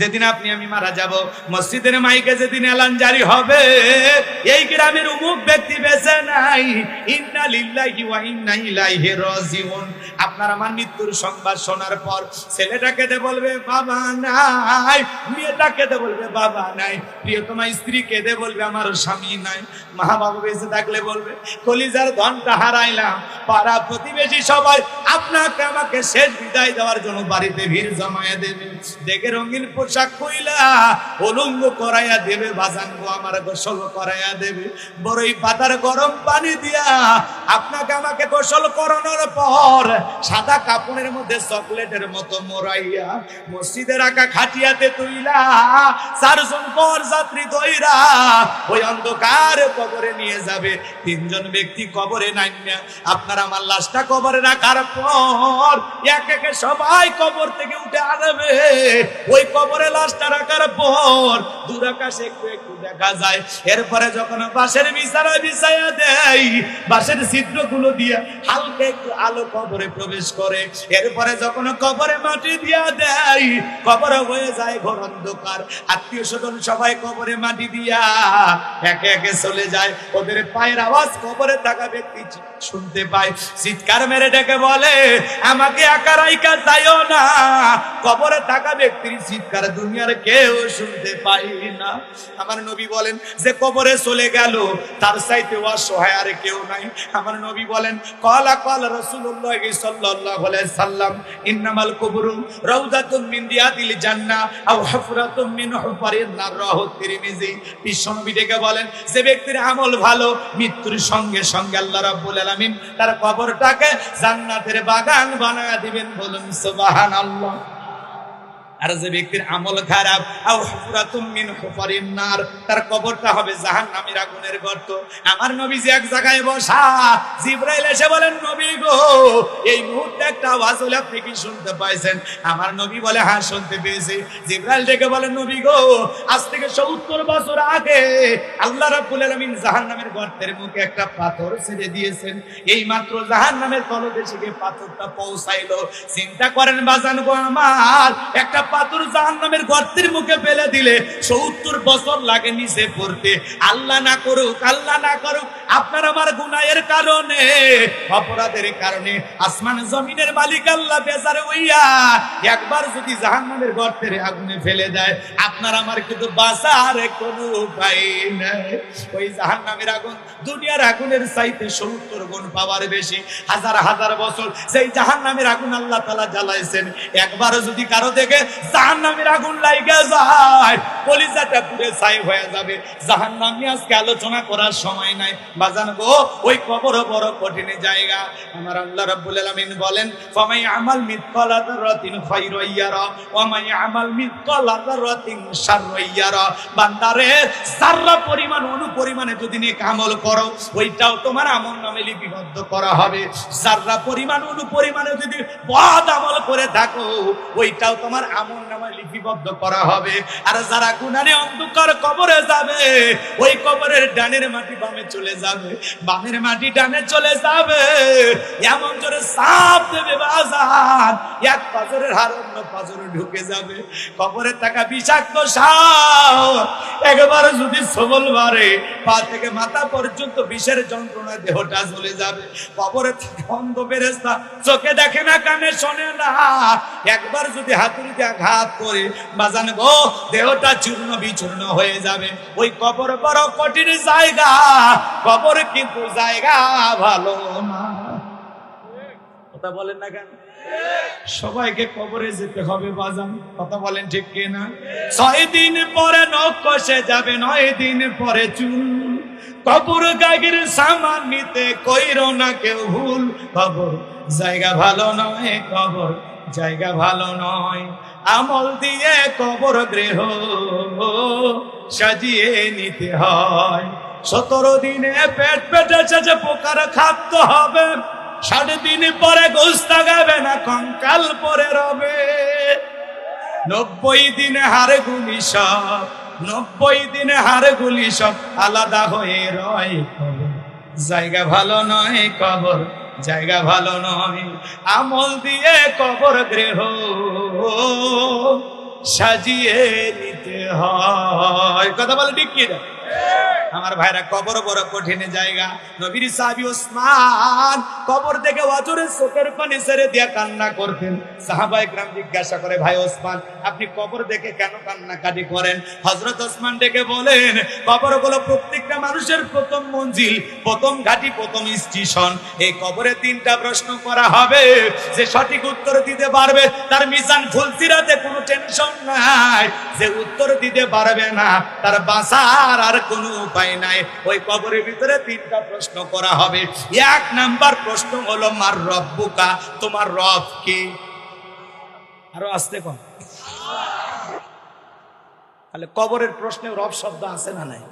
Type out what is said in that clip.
যেদিন আপনি, আমি মারা যাব, মসজিদের মাইকে যেদিন এলান জারি হবে, এই গ্রামের উমুক ব্যক্তি বেঁচে নাই। ইন্না লিল্লাহি ওয়া ইন্না ইলাইহি রাজিউন। আপনার আমার মৃত্যুর সংবাদ শোনার পর ছেলেটা কেঁদে বলবে, বাবা নাই। মেয়েটা কেঁদে বলবে, বাবা নাই। প্রিয়তমা স্ত্রী কেঁদে বলবে, আমার স্বামী নাই। মা বাবা বেঁচে থাকলে বলবে, কলিজার ধনটা হারাইলাম। পাড়া প্রতিবেশী সবাই আপনাকে, আমাকে শেষ বিদায় দেওয়ার জন্য বাড়িতে ভিড় জমায়ে দেবে। দেখে রঙিন পোশাক কইলা অলঙ্গ করাইয়া দেবে বাজান গো আমার গোসল করাইয়া দেবে। বড়ই পাতার গরম পানি দিয়া আপনাকে আমাকে গোসল করানোর পর সাদা কাপড়ের মধ্যে চকলেটের মতো মোরাইয়া মসজিদে রাখা খাটিয়াতে তুইলা, চারজন পর যাত্রী দইরা ওই অন্ধকার কবরে নিয়ে যাবে। তিনজন ব্যক্তি কবরে নামিয়া আপনার আমার লাশটা কবরে রাখার পর এক একে সবাই কবর থেকে উঠে আসবে ওই কবরে লাশটা রাখার পর দূর আকাশে একটু একটু দেখা যায়। এরপরে যখন বাঁশের বিছানা বিছাইয়া দেয়, বাঁশের ছিদ্রগুলো দিয়ে হালকা একটু আলো কবরে প্রবেশ করে। এরপরে যখন কবরে মাটি দিয়া দেয়, কবর হয়ে যায় ঘর অন্ধকার। আত্মীয় স্বজন সবাই কবরে মাটি দিয়া একে একে চলে যায়। ওদের পায়ের আওয়াজ কবরে থাকা ব্যক্তি শুনতে পায়। চিৎকার মেরে ডেকে বলে, আমাকে একা রাইকা যাইও না। কবরে থাকা ব্যক্তির চিৎকার দুনিয়ার কেউ শুনতে পাই না। আমার নবী বলেন, যে কবরে চলে গেল, তার চাইতে অসহায় আর কেউ নাই। আমার নবী বলেন, কলা কল আলাইহি সাল্লাম, ইন্নামাল কুবরু রাউদাতুম মিন দিয়াতিল জান্নাহ আও হুফরাতুম মিন হুফারিন নার বিশ্বনবী ডেকে বলেন, যে ব্যক্তির আমল ভালো, মৃত্যুর সঙ্গে সঙ্গে আল্লাহ রাব্বুল আলামিন তার কবরটাকে জান্নাতের বাগান বানায় দিবেন বলুন সুবহানাল্লাহ। আর যে ব্যক্তির আমল খারাপ মিন হুফারিন নার, তার কবরটা হবে জাহান্নামের আগুনের গর্ত। আমার নবী যে এক জায়গায় বসা, জিব্রাইল এসে বলেন, নবী গো, এই মুহূর্তে একটা আওয়াজ হলে আপনি কি শুনতে পাইছেন? আমার নবী বলে হ্যাঁ শুনতে পেয়েছি। জিব্রাইল ডেকে বলেন নবী গো, আজ থেকে 70 বছর আগে আল্লাহ রাব্বুল আলামিন জাহান্নামের গর্তের মুখে একটা পাথর ছেড়ে দিয়েছেন। এই মাত্র জাহান্নামের তলদেশে গিয়ে পাথরটা পৌঁছাইলো। চিন্তা করেন, বাজান গো আমার, একটা পাথর জাহান্নামের গর্তের মুখে ফেলে দিলে সত্তর বছর লাগে নিচে পড়তে। আল্লাহ না করুক, আল্লাহ না করুক, আপনার আমার গুনাহের কারণে, অপরাধের কারণে আসমান জমিনের মালিক আল্লাহ বেজার হইয়া একবার যদি জাহান্নামের গর্তের আগুনে ফেলে দেয়, আপনার আমার কিন্তু বাঁচার কোনো উপায় নাই। ওই জাহান্নামের আগুন দুনিয়ার আগুনের চাইতে সত্তর গুণ পাওয়ার বেশি। হাজার হাজার বছর সেই জাহান্নামের আগুন আল্লাহ তালা জ্বালাইছেন একবারও যদি কারও দেখে জাহান্নামের আগুন লাইগা যায়। ছাই হয়ে যাবে। আজকে আলোচনা করার সময় নাই। বাজান গো, ওই কবর বড় কঠিন জায়গা। আমার আল্লাহ রাব্বুল আলামিন বলেন, ফামাই আমাল মাই আমাল শাররাইয়ারা বান্দারে পরিমাণ অনু পরিমাণে যদি নেক করো, ওইটাও তোমার আমল নামে লিপিবদ্ধ করা হবে। যাররা পরিমাণ অনু পরিমাণে যদি বদ আমল করে থাকো, ওইটাও তোমার আমল নামে লিপিবদ্ধ করা হবে। আর যারা গুনানে অন্ধকার কবরে যাবে, ওই কবরের ডানের মাটি বামে চলে যাবে। বামের মাটি ডানে চলে যাবে। এমন জোরে সাপ দেবে বাজার। এক পাজরের হার অন্য পাজরে ঢুকে যাবে। কবরে থাকা বিষাক্ত সাপ একবার যদি সবল বাড়ে, পা থেকে মাথা পর্যন্ত বিষের যন্ত্রণা দেহটা চলে যাবে। কবরে থাকা অন্ধ বেরেস্তা চোখে দেখে না, কানে শোনে না। একবার যদি হাতুড়িতে আঘাত করে বাজান গো, দেহটা চূর্ণ বিচূর্ণ হয়ে যাবে। ওই কবর বড় কঠিন জায়গা, কবর কিন্তু জায়গা ভালো কথা বলেন না কেন? সবাইকে কবরে যেতে হবে বাজান, কথা বলেন ঠিক কিনা? ছয় দিন পরে নখ কষে যাবে, নয় দিন পরে চুল। কবর গাগির সামান নিতে কইর না কেউ ভুল। কবর জায়গা ভালো নয়, কবর জায়গা ভালো নয়। আমল দিয়ে কবর গৃহ সাজিয়ে নিতে হয়। সতেরো দিনে পেট পেটে যে পোকার খাদ্য হবে। সাড়ে দিন পরে গোস্তা গাবে না, কঙ্কাল পরে রবে। নব্বই দিনে হারে গুলি সব, নব্বই দিনে হারে গুলি সব আলাদা হয়ে রয় জায়গা ভালো নয় কবর। জায়গা ভালো নয়, আমল দিয়ে কবর গৃহ সাজিয়ে নিতে হয় কথা বলে ঠিক কি না? আমার ভাইরা কবর বড় কঠিন জায়গা। নবীর সাহাবী ওসমান কবর দেখে অজরে চোখের পানি ছেড়ে দিয়ে কান্না করতেন। সাহাবা একরাম জিজ্ঞাসা করে, ভাই ওসমান, আপনি কবর দেখে কেন কান্নাকাটি করেন? হযরত ওসমান ডেকে বলেন কবর হলো প্রত্যেকটা মানুষের প্রথম মঞ্জিল, প্রথম ঘাটি, প্রথম স্টেশন। এই কবরে তিনটা প্রশ্ন করা হবে। যে সঠিক উত্তর দিতে পারবে তার মিজান ফুলসিরাতে কোনো টেনশন নাই। যে উত্তর দিতে পারবে না তার বাঁচার আর কোনো উপায় নাই। ওই কবরের ভিতরে তিনটা প্রশ্ন করা হবে। এক নাম্বার প্রশ্ন হলো, মার রব্বুকা? তোমার রব কি? আরও আসতে কম। তাহলে কবরের প্রশ্নে রব শব্দ আছে না নাই?